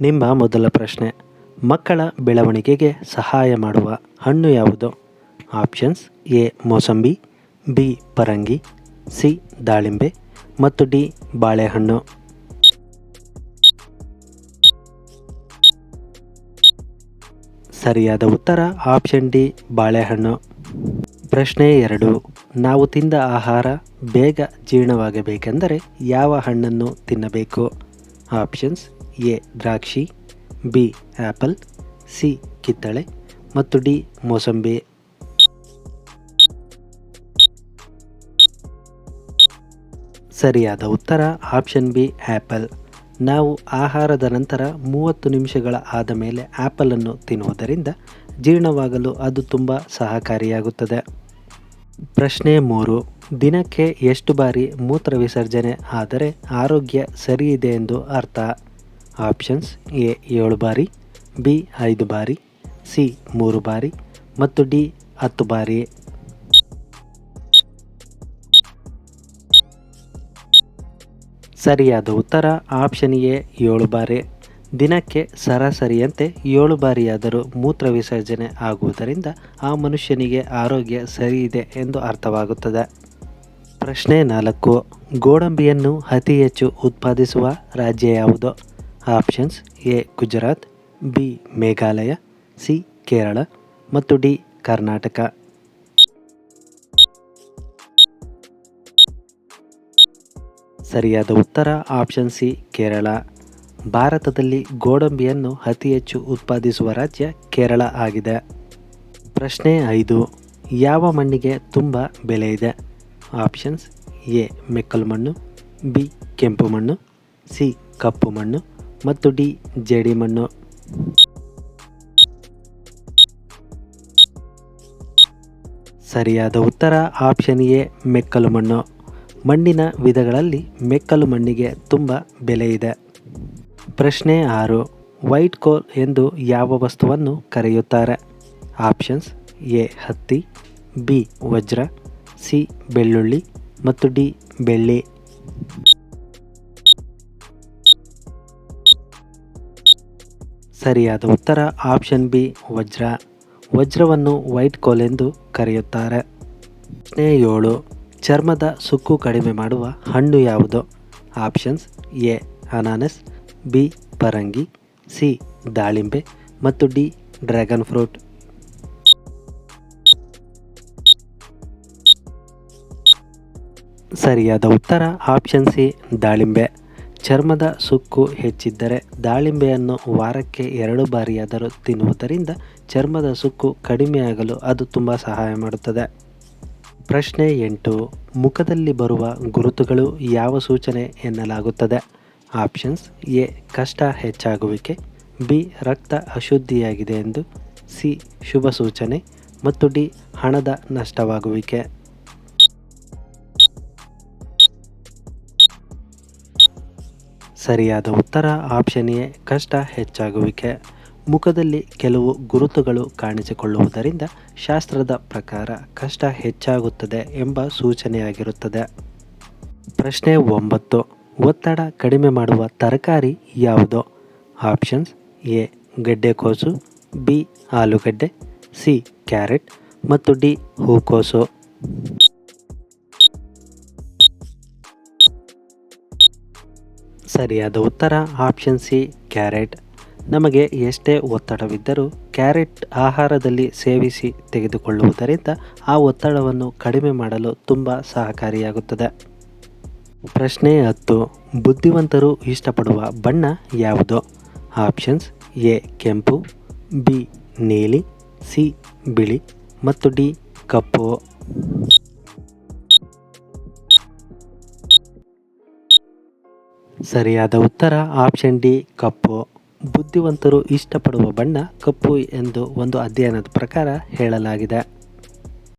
ನಿಮ್ಮ ಮೊದಲ ಪ್ರಶ್ನೆ, ಮಕ್ಕಳ ಬೆಳವಣಿಗೆಗೆ ಸಹಾಯ ಮಾಡುವ ಹಣ್ಣು ಯಾವುದು? ಆಪ್ಷನ್ಸ್, ಎ, ಮೋಸಂಬಿ, ಬಿ, ಪರಂಗಿ, ಸಿ, ದಾಳಿಂಬೆ ಮತ್ತು ಡಿ, ಬಾಳೆಹಣ್ಣು. ಸರಿಯಾದ ಉತ್ತರ, ಆಪ್ಷನ್ ಡಿ, ಬಾಳೆಹಣ್ಣು. ಪ್ರಶ್ನೆ ಎರಡು, ನಾವು ತಿಂದ ಆಹಾರ ಬೇಗ ಜೀರ್ಣವಾಗಬೇಕೆಂದರೆ ಯಾವ ಹಣ್ಣನ್ನು ತಿನ್ನಬೇಕು? ಆಪ್ಷನ್ಸ್ ಎ ದ್ರಾಕ್ಷಿ, ಬಿ ಆ್ಯಪಲ್ ಸಿ ಕಿತ್ತಳೆ ಮತ್ತು ಡಿ ಮೋಸಂಬಿ. ಸರಿಯಾದ ಉತ್ತರ ಆಪ್ಷನ್ ಬಿ ಆ್ಯಪಲ್ ನಾವು ಆಹಾರದ ನಂತರ ಮೂವತ್ತು ನಿಮಿಷಗಳ ಆದ ಮೇಲೆ ಆ್ಯಪಲನ್ನು ತಿನ್ನುವುದರಿಂದ ಜೀರ್ಣವಾಗಲು ಅದು ತುಂಬ ಸಹಕಾರಿಯಾಗುತ್ತದೆ. ಪ್ರಶ್ನೆ ಮೂರು. ದಿನಕ್ಕೆ ಎಷ್ಟು ಬಾರಿ ಮೂತ್ರ ವಿಸರ್ಜನೆ ಆದರೆ ಆರೋಗ್ಯ ಸರಿಯಿದೆ ಎಂದು ಅರ್ಥ? ಆಪ್ಷನ್ಸ್ ಎ ಏಳು ಬಾರಿ, ಬಿ ಐದು ಬಾರಿ, ಸಿ ಮೂರು ಬಾರಿ ಮತ್ತು ಡಿ ಹತ್ತು ಬಾರಿ. ಸರಿಯಾದ ಉತ್ತರ ಆಪ್ಷನ್ ಎ ಏಳು ಬಾರಿ. ದಿನಕ್ಕೆ ಸರಾಸರಿಯಂತೆ ಏಳು ಬಾರಿಯಾದರೂ ಮೂತ್ರ ವಿಸರ್ಜನೆ ಆಗುವುದರಿಂದ ಆ ಮನುಷ್ಯನಿಗೆ ಆರೋಗ್ಯ ಸರಿಯಿದೆ ಎಂದು ಅರ್ಥವಾಗುತ್ತದೆ. ಪ್ರಶ್ನೆ ನಾಲ್ಕು, ಗೋಡಂಬಿಯನ್ನು ಅತಿ ಹೆಚ್ಚು ಉತ್ಪಾದಿಸುವ ರಾಜ್ಯ ಯಾವುದು? Options A Gujarat, B Meghalaya, C Kerala ಮತ್ತು ಡಿ ಕರ್ನಾಟಕ. ಸರಿಯಾದ ಉತ್ತರ ಆಪ್ಷನ್ ಸಿ ಕೇರಳ. ಭಾರತದಲ್ಲಿ ಗೋಡಂಬಿಯನ್ನು ಅತಿ ಹೆಚ್ಚು ಉತ್ಪಾದಿಸುವ ರಾಜ್ಯ ಕೇರಳ ಆಗಿದೆ. ಪ್ರಶ್ನೆ ಐದು, ಯಾವ ಮಣ್ಣಿಗೆ ತುಂಬ ಬೆಲೆ ಇದೆ? ಆಪ್ಷನ್ಸ್ ಎ ಮೆಕ್ಕಲು ಮಣ್ಣು, ಬಿ ಕೆಂಪು ಮಣ್ಣು, ಸಿ ಕಪ್ಪು ಮಣ್ಣು ಮತ್ತು ಡಿ, ಜೇಡಿ ಮಣ್ಣು. ಸರಿಯಾದ ಉತ್ತರ ಆಪ್ಷನ್ ಎ, ಮೆಕ್ಕಲು ಮಣ್ಣು. ಮಣ್ಣಿನ ವಿಧಗಳಲ್ಲಿ ಮೆಕ್ಕಲು ಮಣ್ಣಿಗೆ ತುಂಬ ಬೆಲೆ ಇದೆ. ಪ್ರಶ್ನೆ ಆರು, ವೈಟ್ ಕೋಲ್ ಎಂದು ಯಾವ ವಸ್ತುವನ್ನು ಕರೆಯುತ್ತಾರೆ? ಆಪ್ಷನ್ಸ್ ಎ, ಹತ್ತಿ, ಬಿ, ವಜ್ರ, ಸಿ, ಬೆಳ್ಳುಳ್ಳಿ ಮತ್ತು ಡಿ, ಬೆಳ್ಳಿ. ಸರಿಯಾದ ಉತ್ತರ ಆಪ್ಷನ್ ಬಿ, ವಜ್ರ. ವಜ್ರವನ್ನು ವೈಟ್ ಕೋಲ್ ಎಂದು ಕರೆಯುತ್ತಾರೆ. ಪ್ರಶ್ನೆ ಏಳು ಚರ್ಮದ ಸುಕ್ಕು ಕಡಿಮೆ ಮಾಡುವ ಹಣ್ಣು ಯಾವುದು? ಆಪ್ಷನ್ಸ್ ಎ, ಅನಾನಸ್, ಬಿ, ಪರಂಗಿ, ಸಿ, ದಾಳಿಂಬೆ ಮತ್ತು ಡಿ, ಡ್ರ್ಯಾಗನ್ ಫ್ರೂಟ್. ಸರಿಯಾದ ಉತ್ತರ ಆಪ್ಷನ್ ಸಿ, ದಾಳಿಂಬೆ. ಚರ್ಮದ ಸುಕ್ಕು ಹೆಚ್ಚಿದ್ದರೆ ದಾಳಿಂಬೆಯನ್ನು ವಾರಕ್ಕೆ ಎರಡು ಬಾರಿಯಾದರೂ ತಿನ್ನುವುದರಿಂದ ಚರ್ಮದ ಸುಕ್ಕು ಕಡಿಮೆಯಾಗಲು ಅದು ತುಂಬ ಸಹಾಯ ಮಾಡುತ್ತದೆ. ಪ್ರಶ್ನೆ ಎಂಟು, ಮುಖದಲ್ಲಿ ಬರುವ ಗುರುತುಗಳು ಯಾವ ಸೂಚನೆ ಎನ್ನಲಾಗುತ್ತದೆ? ಆಪ್ಷನ್ಸ್, ಎ, ಕಷ್ಟ ಹೆಚ್ಚಾಗುವಿಕೆ, ಬಿ, ರಕ್ತ ಅಶುದ್ಧಿಯಾಗಿದೆ ಎಂದು, ಸಿ, ಶುಭ ಸೂಚನೆ ಮತ್ತು ಡಿ, ಹಣದ ನಷ್ಟವಾಗುವಿಕೆ. ಸರಿಯಾದ ಉತ್ತರ ಆಪ್ಷನ್ ಎ, ಕಷ್ಟ ಹೆಚ್ಚಾಗುವಿಕೆ. ಮುಖದಲ್ಲಿ ಕೆಲವು ಗುರುತುಗಳು ಕಾಣಿಸಿಕೊಳ್ಳುವುದರಿಂದ ಶಾಸ್ತ್ರದ ಪ್ರಕಾರ ಕಷ್ಟ ಹೆಚ್ಚಾಗುತ್ತದೆ ಎಂಬ ಸೂಚನೆಯಾಗಿರುತ್ತದೆ. ಪ್ರಶ್ನೆ ಒಂಬತ್ತು, ಒತ್ತಡ ಕಡಿಮೆ ಮಾಡುವ ತರಕಾರಿ ಯಾವುದು? ಆಪ್ಷನ್ಸ್ ಎ ಗೆಡ್ಡೆಕೋಸು ಬಿ, ಆಲೂಗಡ್ಡೆ, ಸಿ, ಕ್ಯಾರೆಟ್ ಮತ್ತು ಡಿ, ಹೂಕೋಸು. ಸರಿಯಾದ ಉತ್ತರ? ಆಪ್ಷನ್ ಸಿ ಕ್ಯಾರೆಟ್ ನಮಗೆ ಎಷ್ಟೇ ಒತ್ತಡವಿದ್ದರೂ ಕ್ಯಾರೆಟ್ ಆಹಾರದಲ್ಲಿ ಸೇವಿಸಿ ತೆಗೆದುಕೊಳ್ಳುವುದರಿಂದ ಆ ಒತ್ತಡವನ್ನು ಕಡಿಮೆ ಮಾಡಲು ತುಂಬ ಸಹಕಾರಿಯಾಗುತ್ತದೆ. ಪ್ರಶ್ನೆ ಹತ್ತು. ಬುದ್ಧಿವಂತರು ಇಷ್ಟಪಡುವ ಬಣ್ಣ ಯಾವುದು? ಆಪ್ಷನ್ಸ್ ಎ ಕೆಂಪು ಬಿ ನೀಲಿ ಸಿ ಬಿಳಿ ಮತ್ತು ಡಿ ಕಪ್ಪು. ಸರಿಯಾದ ಉತ್ತರ ಆಪ್ಷನ್ ಡಿ ಕಪ್ಪು. ಬುದ್ಧಿವಂತರು ಇಷ್ಟಪಡುವ ಬಣ್ಣ ಕಪ್ಪು ಎಂದು ಒಂದು ಅಧ್ಯಯನದ ಪ್ರಕಾರ ಹೇಳಲಾಗಿದೆ.